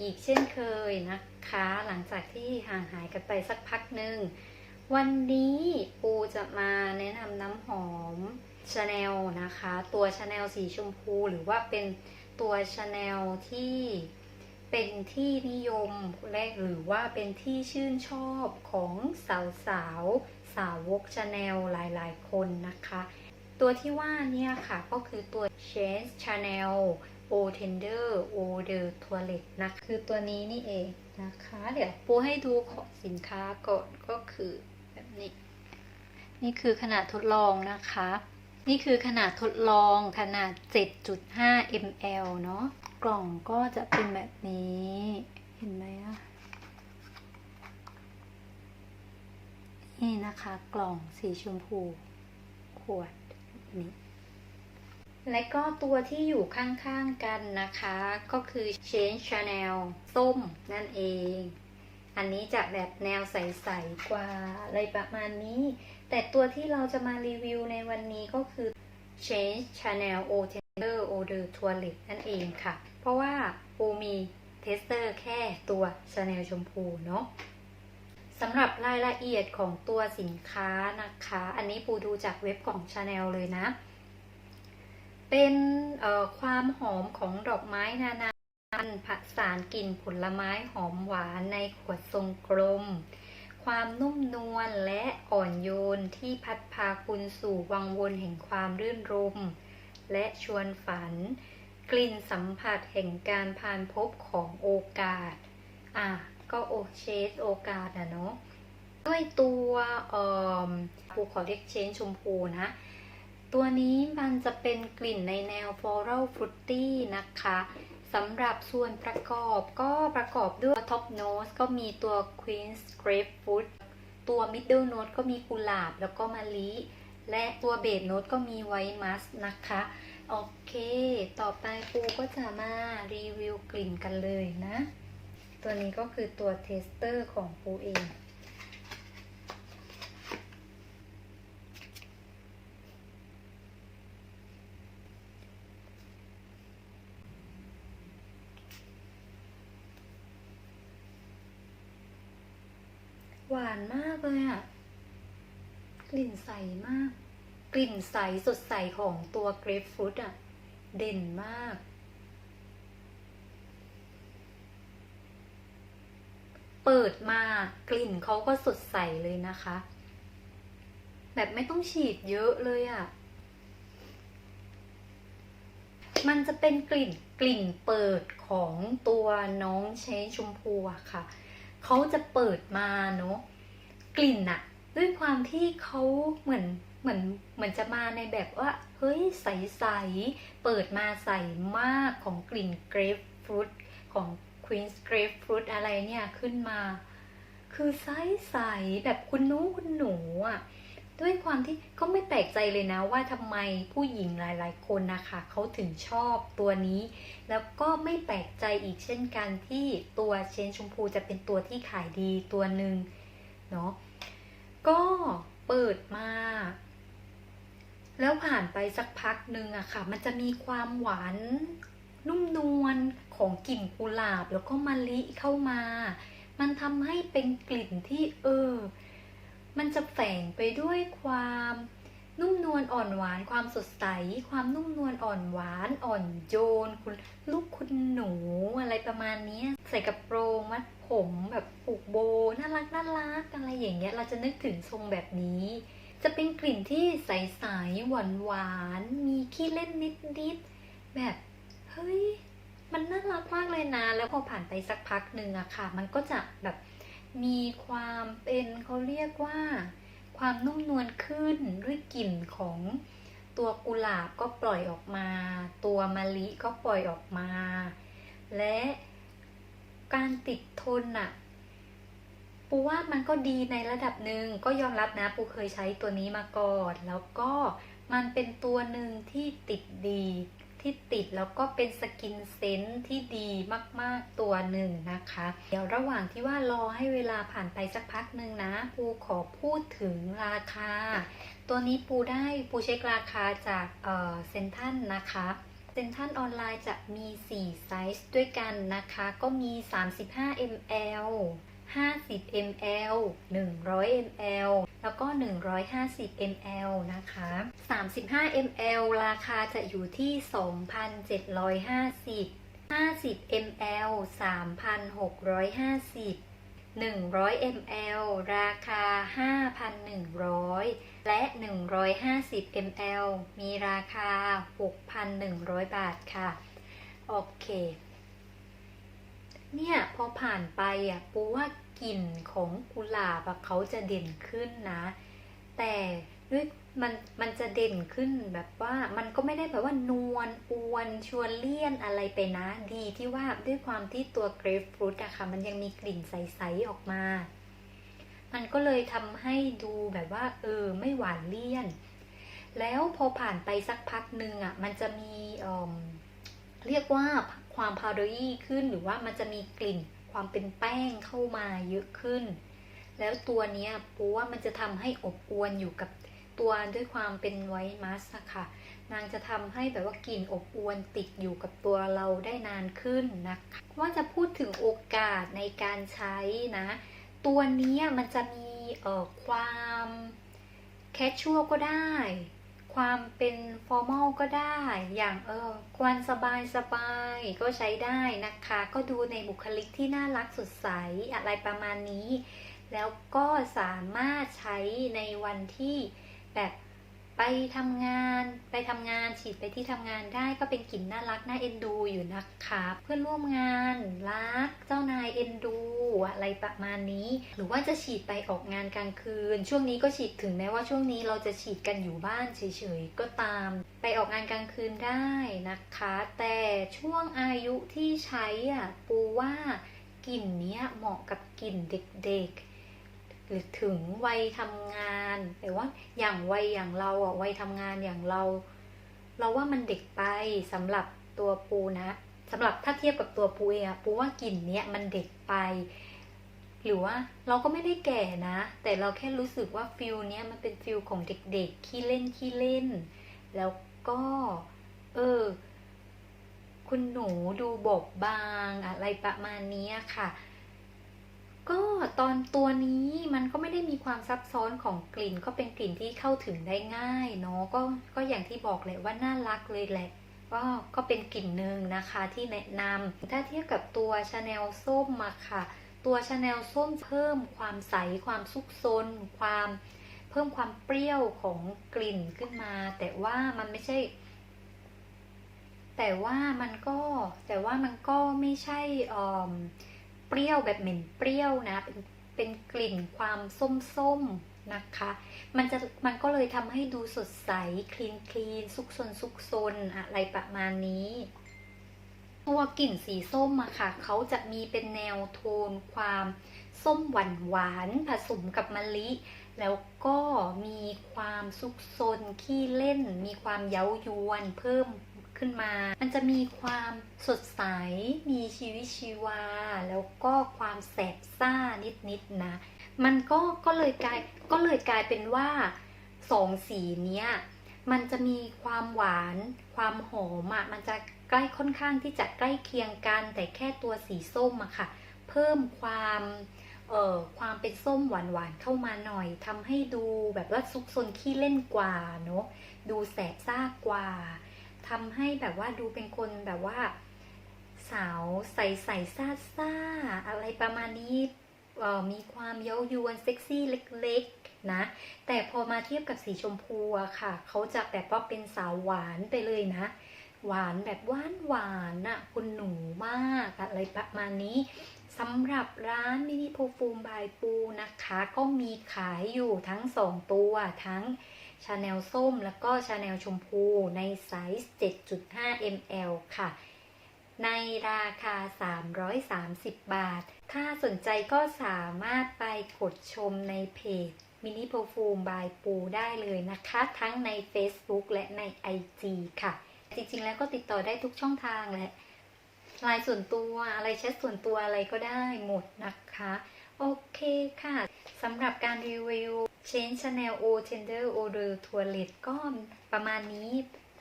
อีกเช่นเคยนะคะ หลังจากที่ห่างหายกันไปสักพักหนึ่ง วันนี้ปูจะมาแนะนำน้ำหอมชาแนลนะคะ ตัวชาแนลสีชมพูหรือว่าเป็นตัวชาแนลที่เป็นที่นิยมและหรือว่าเป็นที่ชื่นชอบของสาวสาวสาวกชาแนลหลายๆ คนนะคะ ตัวที่ว่าเนี่ยค่ะก็คือตัว c h a n e Chanel o Tender o de Toilette นะคือตัวนี้นี่เองนะคะ เดี๋ยวปูให้ดูของสินค้าก่อนก็คือแบบนี้ นี่คือขนาดทดลองนะคะ นี่คือขนาดทดลองขนาด 7.5 ml เนาะกล่องก็จะเป็นแบบนี้ เห็นไหมอะนี่นะคะกล่องสีชมพู ขวดนี้ และก็ตัวที่อยู่ข้างๆกันนะคะ ก็คือ Change Chanel ส้มนั่นเอง อันนี้จะแบบแนวใสๆกว่าอะไรประมาณนี้ แต่ตัวที่เราจะมารีวิวในวันนี้ก็คือ Change Chanel Eau Tender Eau de Toilet นั่นเองค่ะ เพราะว่าปูมีเทสเตอร์แค่ตัว Chanel ชมพูเนาะสำหรับรายละเอียดของตัวสินค้านะคะ อันนี้ปูดูจากเว็บของ Chanel เลยนะ เป็นความหอมของดอกไม้นานาพันธุ์ผสานกลิ่นผลไม้หอมหวานในขวดทรงกลม ความนุ่มนวลและอ่อนโยนที่พัดพาคุณสู่วังวนแห่งความรื่นรม และชวนฝัน กลิ่นสัมผัสแห่งการพานพบของโอกาส อะ ก็โอเชสโอกาสอะเนาะด้วยตัวออปูขอเรียกเชนชมพูนะ ตัวนี้มันจะเป็นกลิ่นในแนว floral fruity นะคะสำหรับส่วนประกอบก็ประกอบด้วย top note ก็มีตัว queen's grapefruit ตัว middle note ก็มีกุหลาบแล้วก็มะลิ และตัว base note ก็มี white musk นะคะ โอเค ต่อไปปูก็จะมารีวิวกลิ่นกันเลยนะ ตัวนี้ก็คือตัวเทสเตอร์ของปูเอง หวานมากเลยอะกลิ่นใสมาก กลิ่นใสสดใสของตัวเกรปฟรุตอะเด่นมาก เปิดมากลิ่นเขาก็สดใสเลยนะคะ แบบไม่ต้องฉีดเยอะเลยอะมันจะเป็นกลิ่นกลิ่นเปิดของตัวน้องเชนชมพูอะค่ะ เขาจะเปิดมาเนาะกลิ่นอะด้วยความที่เขาเหมือนเหมือนเหมือนจะมาในแบบว่า เฮ้ยใสๆเปิดมาใสมากของกลิ่นเกรฟฟรุตของควีนส์เกรฟฟรุตอะไรเนี่ยขึ้นมา คือใสๆแบบคุณนูคุณหนูอะ ด้วยความที่ก็ไม่แปลกใจเลยนะว่าทำไมผู้หญิงหลาย ๆ คนนะคะเขาถึงชอบตัวนี้ แล้วก็ไม่แปลกใจอีกเช่นกันที่ตัวเชนชมพูจะเป็นตัวที่ขายดีตัวหนึ่งเนาะก็เปิดมา แล้วผ่านไปสักพักหนึ่งอะค่ะ มันจะมีความหวานนุ่มนวลของกลิ่นกุหลาบแล้วก็มะลิเข้ามา มันทำให้เป็นกลิ่นที่เออ มันจะแฝงไปด้วยความนุ่มนวลอ่อนหวาน ความสดใส ความนุ่มนวลอ่อนหวาน อ่อนโยน คุณลูกคุณหนูอะไรประมาณนี้ใส่กระโปรงมัดผมแบบผูกโบน่ารักน่ารักอะไรอย่างเงี้ย เราจะนึกถึงทรงแบบนี้ จะเป็นกลิ่นที่ใสๆหวานหวานมีขี้เล่นนิดๆแบบเฮ้ยมันน่ารักมากเลยนะ แล้วพอผ่านไปสักพักหนึ่งอะค่ะ มันก็จะแบบ มีความเป็นเขาเรียกว่า ความนุ่มนวลขึ้นด้วยกลิ่นของตัวกุหลาบก็ปล่อยออกมา ตัวมะลิก็ปล่อยออกมา และการติดทนอะปูว่ามันก็ดีในระดับหนึ่งก็ยอมรับนะปูเคยใช้ตัวนี้มาก่อน แล้วก็มันเป็นตัวหนึ่งที่ติดดี ที่ติดแล้วก็เป็นสกินเซนส์ที่ดีมากๆตัวหนึ่งนะคะ เดี๋ยวระหว่างที่ว่ารอให้เวลาผ่านไปสักพักหนึ่งนะ ปูขอพูดถึงราคา ตัวนี้ปูได้ปูเช็คราคาจากเซนทันนะคะเซเซนทันออนไลน์จะมี 4 ไซส์ด้วยกันนะคะ ก็มี 35 ml 50 ml 100 ml แล้วก็ 150 ml นะคะ 35 ml ราคาจะอยู่ที่ 2,750 50 ml 3,650 100 ml ราคา 5,100 และ 150 ml มีราคา 6,100 บาทค่ะ โอเค เนี่ยพอผ่านไปอะปูว่ากลิ่นของกุหลาบอะเขาจะเด่นขึ้นนะ แต่ด้วยมันมันจะเด่นขึ้นแบบว่ามันก็ไม่ได้แบบว่านวลอวนชวนเลี่ยนอะไรไปนะ ดีที่ว่าด้วยความที่ตัวเกรฟฟรุตอะค่ะ มันยังมีกลิ่นใส ๆ ออกมา มันก็เลยทำให้ดูแบบว่า เออ ไม่หวานเลี่ยน แล้วพอผ่านไปสักพักหนึ่งอะมันจะมีเออเรียกว่า ความพาวเดอรี่ขึ้นหรือว่ามันจะมีกลิ่นความเป็นแป้งเข้ามาเยอะขึ้น แล้วตัวนี้ปูว่ามันจะทำให้อบอวนอยู่กับตัวด้วยความเป็นไวท์มัสอะค่ะ นางจะทำให้แบบว่ากลิ่นอบอวนติดอยู่กับตัวเราได้นานขึ้นนะคะว่าจะพูดถึงโอกาสในการใช้นะ ตัวนี้มันจะมีเอ่อความแคชชัวก็ได้ ความเป็นฟอร์มอลก็ได้ อย่างเออควันสบายสบายก็ใช้ได้นะคะ ก็ดูในบุคลิกที่น่ารักสดใสอะไรประมาณนี้ แล้วก็สามารถใช้ในวันที่แบบไปทำงานไปทำงานฉีดไปที่ทำงานได้ก็เป็นกลิ่นน่ารักน่าเอ็นดูอยู่นะคะ เพื่อนร่วมงานรักเจ้านายเอ็นดู อะไรประมาณนี้ หรือว่าจะฉีดไปออกงานกลางคืน ช่วงนี้ก็ฉีดถึงแม้ว่าช่วงนี้เราจะฉีดกันอยู่บ้านเฉยๆก็ตาม ไปออกงานกลางคืนได้นะคะ แต่ช่วงอายุที่ใช้อะปูว่ากลิ่นเนี้ยเหมาะกับกลิ่นเด็กๆหรือถึงวัยทำงาน แต่ว่าอย่างวัยอย่างเราอะวัยทำงานอย่างเรา เราว่ามันเด็กไปสำหรับตัวปูนะสำหรับถ้าเทียบกับตัวปูเองอะปูว่ากลิ่นเนี้ยมันเด็กไป หรือว่าเราก็ไม่ได้แก่นะ แต่เราแค่รู้สึกว่าฟิลเนี้ยมันเป็นฟิลของเด็กๆขี้เล่นขี้เล่น แล้วก็ เออ คุณหนูดูบอบบางอะไรประมาณนี้ค่ะ ก็ตอนตัวนี้มันก็ไม่ได้มีความซับซ้อนของกลิ่นก็เป็นกลิ่นที่เข้าถึงได้ง่ายเนาะก็ก็อย่างที่บอกแหละว่าน่ารักเลยแหละก็ก็เป็นกลิ่นหนึ่งนะคะที่แนะนำถ้าเทียบกับตัวชาแนลส้มมาค่ะ ตัวชาแนลส้มเพิ่มความใสความซุกซนความเพิ่มความเปรี้ยวของกลิ่นขึ้นมา แต่ว่ามันไม่ใช่ แต่ว่ามันก็ แต่ว่ามันก็ไม่ใช่เอ่อเปรี้ยวแบบเหม็นเปรี้ยวนะเป็นเป็นกลิ่นความส้มๆนะคะ มันจะมันก็เลยทำให้ดูสดใสคลีนคลีนซุกซนซุกซนอะไรประมาณนี้ ตัวกลิ่นสีส้มอะค่ะเขาจะมีเป็นแนวโทนความส้มหวานหวานผสมกับมะลิ แล้วก็มีความซุกซนขี้เล่น มีความเย้ายวนเพิ่มขึ้นมา มันจะมีความสดใส มีชีวิตชีวา แล้วก็ความแสบซ่านิดๆนะมันก็ก็เลยกลายก็เลยกลายเป็นว่าสองสีเนี้ยมันจะมีความหวาน ความหอมอะมันจะ ใกล้ค่อนข้างที่จะใกล้เคียงกัน แต่แค่ตัวสีส้มอะค่ะ เพิ่มความเอ่อความเป็นส้มหวานๆเข้ามาหน่อยทำให้ดูแบบว่าซุกซนขี้เล่นกว่าเนอะดูแสบซ่ากว่าทำให้แบบว่าดูเป็นคนแบบว่า สาวใสใสซ่าซ่าๆอะไรประมาณนี้เอ่อมีความเย้ายวนเซ็กซี่เล็กๆนะ แต่พอมาเทียบกับสีชมพูอะค่ะ เขาจะแบบว่าเป็นสาวหวานไปเลยนะ หวานแบบหวานหวานน่ะคุณหนูมากอะไรประมาณนี้สำหรับร้านมินิโพฟูมบายปูนะคะ ก็มีขายอยู่ทั้งสองตัวทั้งชาแนลส้มแล้วก็ชาแนลชมพูในไซส์ 7.5 ml ค่ะ ในราคา 330 บาท ถ้าสนใจก็สามารถไปกดชมในเพจมินิ p e r f u m e by ปูได้เลยนะคะ ทั้งใน Facebook และใน IG ค่ะ จริงๆ แล้วก็ติดต่อได้ทุกช่องทางแหละไลน์ส่วนตัวอะไรแชทส่วนตัวอะไรก็ได้หมดนะคะ โอเคค่ะสำหรับการรีวิว Change Channel O Tender Odor Toilet ก็ประมาณนี้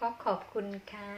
ก็ขอบคุณค่ะ